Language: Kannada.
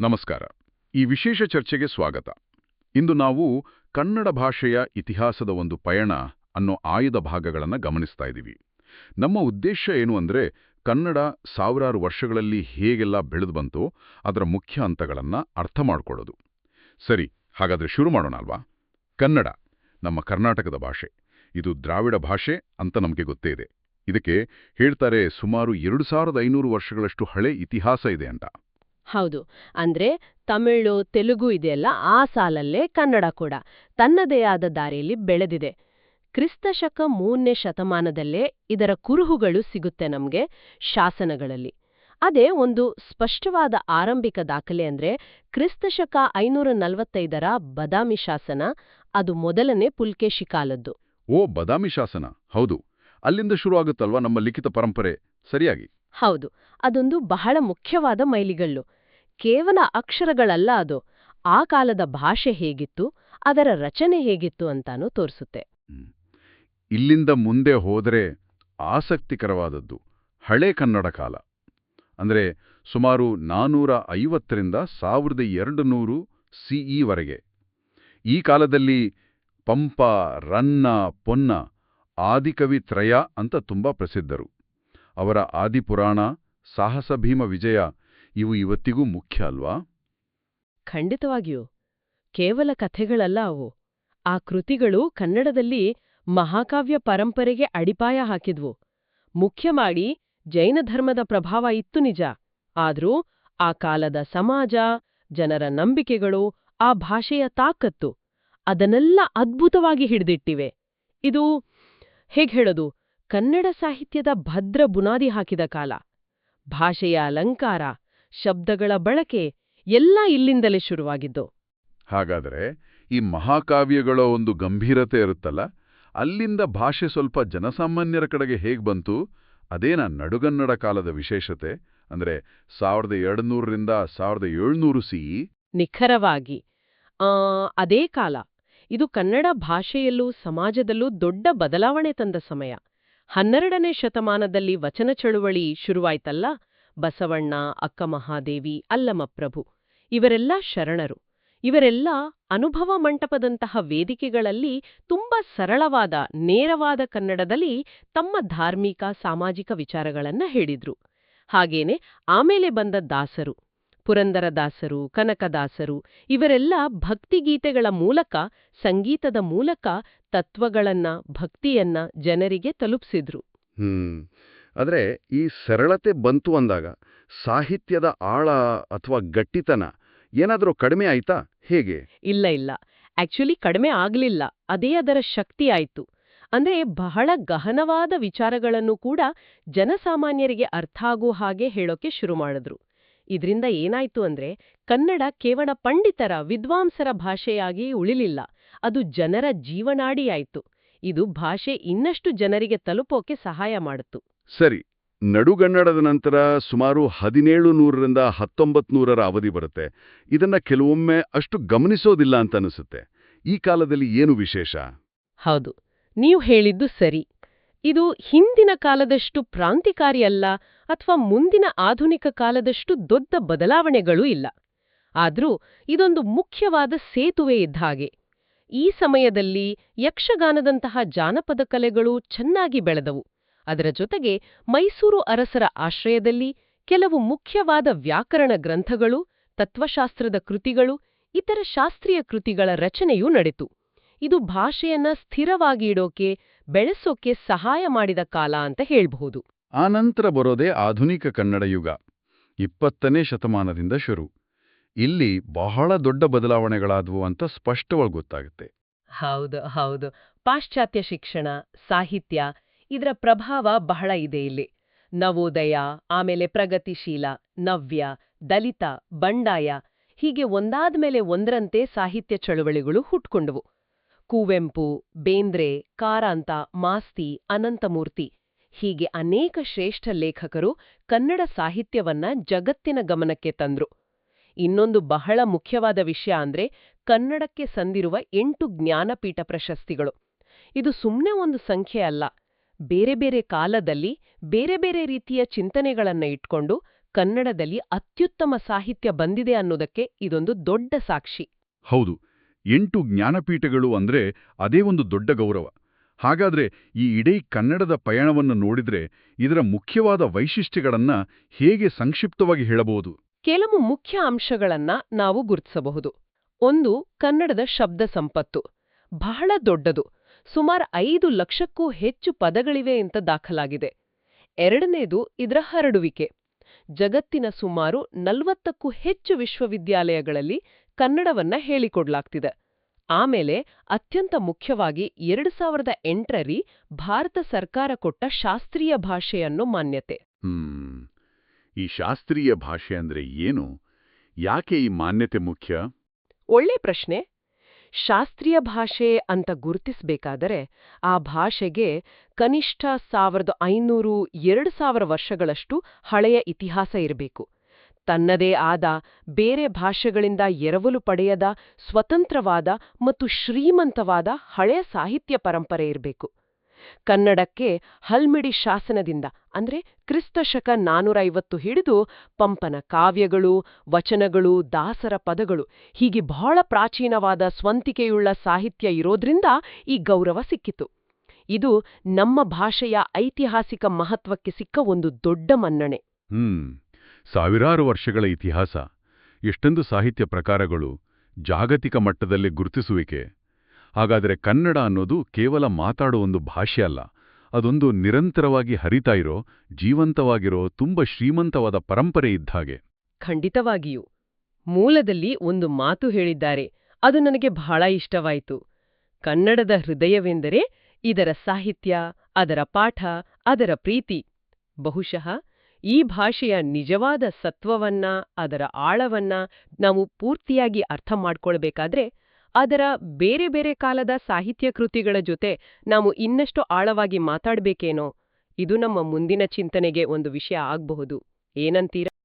ನಮಸ್ಕಾರ. ಈ ವಿಶೇಷ ಚರ್ಚೆಗೆ ಸ್ವಾಗತ. ಇಂದು ನಾವು ಕನ್ನಡ ಭಾಷೆಯ ಇತಿಹಾಸದ ಒಂದು ಪಯಣ ಅನ್ನೋ ಆಯ್ದ ಭಾಗಗಳನ್ನು ಗಮನಿಸ್ತಾ ಇದ್ದೀವಿ. ನಮ್ಮ ಉದ್ದೇಶ ಏನು ಅಂದ್ರೆ ಕನ್ನಡ ಸಾವಿರಾರು ವರ್ಷಗಳಲ್ಲಿ ಹೇಗೆಲ್ಲ ಬೆಳೆದು ಬಂತೋ ಅದರ ಮುಖ್ಯ ಹಂತಗಳನ್ನು ಅರ್ಥ ಮಾಡಿಕೊಡೋದು ಸರಿ, ಹಾಗಾದ್ರೆ ಶುರು ಮಾಡೋಣ ಅಲ್ವಾ? ಕನ್ನಡ, ನಮ್ಮ ಕರ್ನಾಟಕದ ಭಾಷೆ. ಇದು ದ್ರಾವಿಡ ಭಾಷೆ ಅಂತ ನಮಗೆ ಗೊತ್ತೇ ಇದೆ. ಇದಕ್ಕೆ ಹೇಳ್ತಾರೆ ಸುಮಾರು ಎರಡು ಸಾವಿರದ ಐನೂರು ವರ್ಷಗಳಷ್ಟು ಹಳೆ ಇತಿಹಾಸ ಇದೆ ಅಂತ. ಹೌದು. ಅಂದ್ರೆ ತಮಿಳು ತೆಲುಗು ಇದೆಯಲ್ಲ ಆ ಸಾಲಲ್ಲೇ ಕನ್ನಡ ಕೂಡ. ತನ್ನದೇ ಆದ ದಾರಿಯಲ್ಲಿ ಬೆಳೆದಿದೆ. ಕ್ರಿಸ್ತಶಕ ಮೂರನೇ ಶತಮಾನದಲ್ಲೇ ಇದರ ಕುರುಹುಗಳು ಸಿಗುತ್ತೆ ನಮ್ಗೆ ಶಾಸನಗಳಲ್ಲಿ. ಅದೇ ಒಂದು ಸ್ಪಷ್ಟವಾದ ಆರಂಭಿಕ ದಾಖಲೆ ಅಂದ್ರೆ ಕ್ರಿಸ್ತಶಕ ಐನೂರ ನಲವತ್ತೈದರ ಬದಾಮಿ ಶಾಸನ ಅದು ಮೊದಲನೇ ಪುಲ್ಕೇಶಿ ಕಾಲದ್ದು. ಓ ಬದಾಮಿ ಶಾಸನ. ಹೌದು. ಅಲ್ಲಿಂದ ಶುರು ಆಗುತ್ತಲ್ವಾ ನಮ್ಮ ಲಿಖಿತ ಪರಂಪರೆ? ಸರಿಯಾಗಿ. ಹೌದು. ಅದೊಂದು ಬಹಳ ಮುಖ್ಯವಾದ ಮೈಲಿಗಲ್ಲು. ಕೇವಲ ಅಕ್ಷರಗಳಲ್ಲ ಅದು. ಆ ಕಾಲದ ಭಾಷೆ ಹೇಗಿತ್ತು, ಅದರ ರಚನೆ ಹೇಗಿತ್ತು ಅಂತಾನೂ ತೋರಿಸುತ್ತೆ. ಇಲ್ಲಿಂದ ಮುಂದೆ ಹೋದರೆ ಆಸಕ್ತಿಕರವಾದದ್ದು ಹಳೆ ಕನ್ನಡ ಕಾಲ. ಅಂದರೆ ಸುಮಾರು ನಾನೂರ ಐವತ್ತರಿಂದ ಸಾವಿರದ ಎರಡು ನೂರು ಸಿಇವರೆಗೆ ಈ ಕಾಲದಲ್ಲಿ ಪಂಪ, ರನ್ನ, ಪೊನ್ನ, ಆದಿಕವಿ ತ್ರಯ ಅಂತ ತುಂಬಾ ಪ್ರಸಿದ್ಧರು. ಅವರ ಆದಿಪುರಾಣ, ಸಾಹಸ ಭೀಮ ವಿಜಯ ಇವು ಇವತ್ತಿಗೂ ಮುಖ್ಯ ಅಲ್ವಾ? ಖಂಡಿತವಾಗಿಯೂ. ಕೇವಲ ಕಥೆಗಳಲ್ಲ ಅವು. ಆ ಕೃತಿಗಳು ಕನ್ನಡದಲ್ಲಿ ಮಹಾಕಾವ್ಯ ಪರಂಪರೆಗೆ ಅಡಿಪಾಯ ಹಾಕಿದ್ವು. ಮುಖ್ಯ ಮಾಡಿ ಜೈನ ಧರ್ಮದ ಪ್ರಭಾವ ಇತ್ತು ನಿಜ. ಆದರೂ ಆ ಕಾಲದ ಸಮಾಜ, ಜನರ ನಂಬಿಕೆಗಳು, ಆ ಭಾಷೆಯ ತಾಕತ್ತು, ಅದನ್ನೆಲ್ಲ ಅದ್ಭುತವಾಗಿ ಹಿಡಿದಿಟ್ಟಿವೆ. ಇದು ಹೇಗೆ ಹೇಳೋದು? ಕನ್ನಡ ಸಾಹಿತ್ಯದ ಭದ್ರ ಬುನಾದಿ ಹಾಕಿದ ಕಾಲ. ಭಾಷೆಯ ಅಲಂಕಾರ ಶಬ್ದಗಳ ಬಳಕೆ ಎಲ್ಲ ಇಲ್ಲಿಂದಲೇ ಶುರುವಾಗಿದ್ದು. ಹಾಗಾದರೆ ಈ ಮಹಾಕಾವ್ಯಗಳ ಒಂದು ಗಂಭೀರತೆ ಇರುತ್ತಲ್ಲ? ಅಲ್ಲಿಂದ ಭಾಷೆ ಸ್ವಲ್ಪ ಜನಸಾಮಾನ್ಯರ ಕಡೆಗೆ ಹೇಗೆ ಬಂತು? ಅದೇನ ನಡುಗನ್ನಡ ಕಾಲದ ವಿಶೇಷತೆ. ಅಂದ್ರೆ ಸಾವಿರದ ಎರಡುನೂರರಿಂದ ಸಾವಿರದ ಏಳ್ನೂರು ಸಿ. ನಿಖರವಾಗಿ. ಆ ಅದೇ ಕಾಲ. ಇದು ಕನ್ನಡ ಭಾಷೆಯಲ್ಲೂ ಸಮಾಜದಲ್ಲೂ ದೊಡ್ಡ ಬದಲಾವಣೆ ತಂದ ಸಮಯ. ಹನ್ನೆರಡನೇ ಶತಮಾನದಲ್ಲಿ ವಚನ ಚಳುವಳಿ ಶುರುವಾಯ್ತಲ್ಲ? ಬಸವಣ್ಣ ಅಕ್ಕಮಹಾದೇವಿ ಅಲ್ಲಮಪ್ರಭು ಇವರೆಲ್ಲ ಶರಣರು. ಇವರೆಲ್ಲ ಅನುಭವ ಮಂಟಪದಂತಹ ವೇದಿಕೆಗಳಲ್ಲಿ ತುಂಬಾ ಸರಳವಾದ, ನೇರವಾದ ಕನ್ನಡದಲ್ಲಿ ತಮ್ಮ ಧಾರ್ಮಿಕ, ಸಾಮಾಜಿಕ ವಿಚಾರಗಳನ್ನ ಹೇಳಿದ್ರು. ಹಾಗೇನೆ ಆಮೇಲೆ ಬಂದ ದಾಸರು, ಪುರಂದರದಾಸರು, ಕನಕದಾಸರು ಇವರೆಲ್ಲ ಭಕ್ತಿಗೀತೆಗಳ ಮೂಲಕ, ಸಂಗೀತದ ಮೂಲಕ ತತ್ವಗಳನ್ನ, ಭಕ್ತಿಯನ್ನ ಜನರಿಗೆ ತಲುಪಿಸಿದ್ರು. ಆದರೆ ಈ ಸರಳತೆ ಬಂತು ಅಂದಾಗ ಸಾಹಿತ್ಯದ ಆಳ ಅಥವಾ ಗಟ್ಟಿತನ ಏನಾದರೂ ಕಡಿಮೆ ಆಯ್ತಾ? ಹೇಗೆ? ಇಲ್ಲ ಇಲ್ಲ. ಆಕ್ಚುಲಿ ಕಡಿಮೆ ಆಗಲಿಲ್ಲ. ಅದೇ ಅದರ ಶಕ್ತಿ ಆಯಿತು. ಅಂದ್ರೆ ಬಹಳ ಗಹನವಾದ ವಿಚಾರಗಳನ್ನು ಕೂಡ ಜನಸಾಮಾನ್ಯರಿಗೆ ಅರ್ಥ ಆಗೋ ಹಾಗೆ ಹೇಳೋಕೆ ಶುರು ಮಾಡಿದ್ರು. ಇದರಿಂದ ಏನಾಯ್ತು ಅಂದ್ರೆ ಕನ್ನಡ ಕೇವಲ ಪಂಡಿತರ, ವಿದ್ವಾಂಸರ ಭಾಷೆಯಾಗಿ ಉಳಿಲಿಲ್ಲ. ಅದು ಜನರ ಜೀವನಾಡಿಯಾಯಿತು. ಇದು ಭಾಷೆ ಇನ್ನಷ್ಟು ಜನರಿಗೆ ತಲುಪೋಕೆ ಸಹಾಯ ಮಾಡಿತು. ಸರಿ, ನಡುಗನ್ನಡದ ನಂತರ ಸುಮಾರು ಹದಿನೇಳು ನೂರರಿಂದ ಹತ್ತೊಂಬತ್ತು ನೂರರ ಅವಧಿ ಬರುತ್ತೆ. ಇದನ್ನ ಕೆಲವೊಮ್ಮೆ ಅಷ್ಟು ಗಮನಿಸೋದಿಲ್ಲ ಅಂತ ಅನಿಸುತ್ತೆ. ಈ ಕಾಲದಲ್ಲಿ ಏನು ವಿಶೇಷ? ಹೌದು, ನೀವು ಹೇಳಿದ್ದು ಸರಿ. ಇದು ಹಿಂದಿನ ಕಾಲದಷ್ಟು ಪ್ರಾಂತಿಕಾರಿ ಅಲ್ಲ ಅಥವಾ ಮುಂದಿನ ಆಧುನಿಕ ಕಾಲದಷ್ಟು ದೊಡ್ಡ ಬದಲಾವಣೆಗಳೂ ಇಲ್ಲ. ಆದರೂ ಇದೊಂದು ಮುಖ್ಯವಾದ ಸೇತುವೆ ಇದ್ದ ಹಾಗೆ. ಈ ಸಮಯದಲ್ಲಿ ಯಕ್ಷಗಾನದಂತಹ ಜಾನಪದ ಕಲೆಗಳು ಚೆನ್ನಾಗಿ ಬೆಳೆದವು. ಅದರ ಜೊತೆಗೆ ಮೈಸೂರು ಅರಸರ ಆಶ್ರಯದಲ್ಲಿ ಕೆಲವು ಮುಖ್ಯವಾದ ವ್ಯಾಕರಣ ಗ್ರಂಥಗಳು ತತ್ವಶಾಸ್ತ್ರದ ಕೃತಿಗಳು ಇತರ ಶಾಸ್ತ್ರೀಯ ಕೃತಿಗಳ ರಚನೆಯೂ ನಡೆತು. ಇದು ಭಾಷೆಯನ್ನ ಸ್ಥಿರವಾಗಿ ಇಡೋಕೆ ಬೆಳೆಸೋಕೆ ಸಹಾಯ ಮಾಡಿದ ಕಾಲ ಅಂತ ಹೇಳ್ಬಹುದು. ಆನಂತರ ಬರೋದೇ ಆಧುನಿಕ ಕನ್ನಡ ಯುಗ. ಇಪ್ಪತ್ತನೇ ಶತಮಾನದಿಂದ ಶುರು. ಇಲ್ಲಿ ಬಹಳ ದೊಡ್ಡ ಬದಲಾವಣೆಗಳಾದವು ಅಂತ ಸ್ಪಷ್ಟವಾಗಿ ಗೊತ್ತಾಗುತ್ತೆ. ಹೌದು ಹೌದು. ಪಾಶ್ಚಾತ್ಯ ಶಿಕ್ಷಣ ಸಾಹಿತ್ಯ ಇದರ ಪ್ರಭಾವ ಬಹಳ ಇದೆ ಇಲ್ಲಿ. ನವೋದಯ, ಆಮೇಲೆ ಪ್ರಗತಿಶೀಲ, ನವ್ಯ, ದಲಿತ, ಬಂಡಾಯ ಹೀಗೆ ಒಂದಾದ ಮೇಲೆ ಒಂದರಂತೆ ಸಾಹಿತ್ಯ ಚಳುವಳಿಗಳು ಹುಟ್ಕೊಂಡವು. ಕುವೆಂಪು, ಬೇಂದ್ರೆ, ಕಾರಾಂತ, ಮಾಸ್ತಿ, ಅನಂತಮೂರ್ತಿ ಹೀಗೆ ಅನೇಕ ಶ್ರೇಷ್ಠ ಲೇಖಕರು ಕನ್ನಡ ಸಾಹಿತ್ಯವನ್ನ ಜಗತ್ತಿನ ಗಮನಕ್ಕೆ ತಂದ್ರು. ಇನ್ನೊಂದು ಬಹಳ ಮುಖ್ಯವಾದ ವಿಷಯ ಅಂದ್ರೆ ಕನ್ನಡಕ್ಕೆ ಸಂದಿರುವ ಎಂಟು ಜ್ಞಾನಪೀಠ ಪ್ರಶಸ್ತಿಗಳು. ಇದು ಸುಮ್ಮನೆ ಒಂದು ಸಂಖ್ಯೆ ಅಲ್ಲ. ಬೇರೆ ಬೇರೆ ಕಾಲದಲ್ಲಿ ಬೇರೆ ಬೇರೆ ರೀತಿಯ ಚಿಂತನೆಗಳನ್ನ ಇಟ್ಕೊಂಡು ಕನ್ನಡದಲ್ಲಿ ಅತ್ಯುತ್ತಮ ಸಾಹಿತ್ಯ ಬಂದಿದೆ ಅನ್ನೋದಕ್ಕೆ ಇದೊಂದು ದೊಡ್ಡ ಸಾಕ್ಷಿ. ಹೌದು ಎಂಟು ಜ್ಞಾನಪೀಠಗಳು ಅಂದ್ರೆ ಅದೇ ಒಂದು ದೊಡ್ಡ ಗೌರವ. ಹಾಗಾದ್ರೆ ಈ ಇಡೀ ಕನ್ನಡದ ಪಯಣವನ್ನು ನೋಡಿದ್ರೆ ಇದರ ಮುಖ್ಯವಾದ ವೈಶಿಷ್ಟ್ಯಗಳನ್ನ ಹೇಗೆ ಸಂಕ್ಷಿಪ್ತವಾಗಿ ಹೇಳಬಹುದು? ಕೆಲವು ಮುಖ್ಯ ಅಂಶಗಳನ್ನ ನಾವು ಗುರುತಿಸಬಹುದು. ಒಂದು ಕನ್ನಡದ ಶಬ್ದ ಸಂಪತ್ತು. ಬಹಳ ದೊಡ್ಡದು. ಸುಮಾರು ಐದು ಲಕ್ಷಕ್ಕೂ ಹೆಚ್ಚು ಪದಗಳಿವೆ ಅಂತ ದಾಖಲಾಗಿದೆ. ಎರಡನೇದು ಇದರ ಹರಡುವಿಕೆ. ಜಗತ್ತಿನ ಸುಮಾರು ನಲವತ್ತಕ್ಕೂ ಹೆಚ್ಚು ವಿಶ್ವವಿದ್ಯಾಲಯಗಳಲ್ಲಿ ಕನ್ನಡವನ್ನ ಹೇಳಿಕೊಡ್ಲಾಗ್ತಿದೆ. ಆಮೇಲೆ ಅತ್ಯಂತ ಮುಖ್ಯವಾಗಿ ಎರಡು ಸಾವಿರದ ಎಂಟರಲ್ಲಿ ಭಾರತ ಸರ್ಕಾರ ಕೊಟ್ಟ ಶಾಸ್ತ್ರೀಯ ಭಾಷೆ ಅನ್ನೋ ಮಾನ್ಯತೆ. ಈ ಶಾಸ್ತ್ರೀಯ ಭಾಷೆ ಅಂದ್ರೆ ಏನು? ಯಾಕೆ ಈ ಮಾನ್ಯತೆ ಮುಖ್ಯ? ಒಳ್ಳೆ ಪ್ರಶ್ನೆ. ಶಾಸ್ತ್ರೀಯ ಭಾಷೆ ಅಂತ ಗುರುತಿಸಬೇಕಾದರೆ ಆ ಭಾಷೆಗೆ ಕನಿಷ್ಠ ಸಾವಿರದ ಐನೂರು ಎರಡು ಸಾವಿರ ವರ್ಷಗಳಷ್ಟು ಹಳೆಯ ಇತಿಹಾಸ ಇರಬೇಕು. ತನ್ನದೇ ಆದ ಬೇರೆ ಭಾಷೆಗಳಿಂದ ಎರವಲು ಪಡೆಯದ ಸ್ವತಂತ್ರವಾದ ಮತ್ತು ಶ್ರೀಮಂತವಾದ ಹಳೆಯ ಸಾಹಿತ್ಯ ಪರಂಪರೆ ಇರಬೇಕು. ಕನ್ನಡಕ್ಕೆ ಹಲ್ಮಿಡಿ ಶಾಸನದಿಂದ, ಅಂದ್ರೆ ಕ್ರಿಸ್ತಶಕ ನಾನೂರ ಐವತ್ತು ಹಿಡಿದು ಪಂಪನ ಕಾವ್ಯಗಳು, ವಚನಗಳು, ದಾಸರ ಪದಗಳು, ಹೀಗೆ ಬಹಳ ಪ್ರಾಚೀನವಾದ ಸ್ವಂತಿಕೆಯುಳ್ಳ ಸಾಹಿತ್ಯ ಇರೋದ್ರಿಂದ ಈ ಗೌರವ ಸಿಕ್ಕಿತು. ಇದು ನಮ್ಮ ಭಾಷೆಯ ಐತಿಹಾಸಿಕ ಮಹತ್ವಕ್ಕೆ ಸಿಕ್ಕ ಒಂದು ದೊಡ್ಡ ಮನ್ನಣೆ. ಸಾವಿರಾರು ವರ್ಷಗಳ ಇತಿಹಾಸ, ಎಷ್ಟೊಂದು ಸಾಹಿತ್ಯ ಪ್ರಕಾರಗಳು ಜಾಗತಿಕ ಮಟ್ಟದಲ್ಲಿ ಗುರುತಿಸುವಿಕೆ ಹಾಗಾದರೆ ಕನ್ನಡ ಅನ್ನೋದು ಕೇವಲ ಮಾತಾಡೋ ಒಂದು ಭಾಷೆ ಅಲ್ಲ. ಅದೊಂದು ನಿರಂತರವಾಗಿ ಹರಿತಾ ಇರೋ, ಜೀವಂತವಾಗಿರೋ, ತುಂಬ ಶ್ರೀಮಂತವಾದ ಪರಂಪರೆ ಇದ್ದಾಗೆ ಖಂಡಿತವಾಗಿಯೂ. ಮೂಲದಲ್ಲಿ ಒಂದು ಮಾತು ಹೇಳಿದ್ದಾರೆ. ಅದು ನನಗೆ ಬಹಳ ಇಷ್ಟವಾಯಿತು. ಕನ್ನಡದ ಹೃದಯವೆಂದರೆ ಇದರ ಸಾಹಿತ್ಯ, ಅದರ ಪಾಠ, ಅದರ ಪ್ರೀತಿ. ಬಹುಶಃ ಈ ಭಾಷೆಯ ನಿಜವಾದ ಸತ್ವವನ್ನ, ಅದರ ಆಳವನ್ನ ನಾವು ಪೂರ್ತಿಯಾಗಿ ಅರ್ಥ ಮಾಡ್ಕೊಳ್ಬೇಕಾದ್ರೆ ಅದರ ಬೇರೆ ಬೇರೆ ಕಾಲದ ಸಾಹಿತ್ಯ ಕೃತಿಗಳ ಜೊತೆ ನಾವು ಇನ್ನಷ್ಟು ಆಳವಾಗಿ ಮಾತಾಡಬೇಕೇನೋ? ಇದು ನಮ್ಮ ಮುಂದಿನ ಚಿಂತನೆಗೆ ಒಂದು ವಿಷಯ ಆಗಬಹುದು. ಏನಂತೀರ?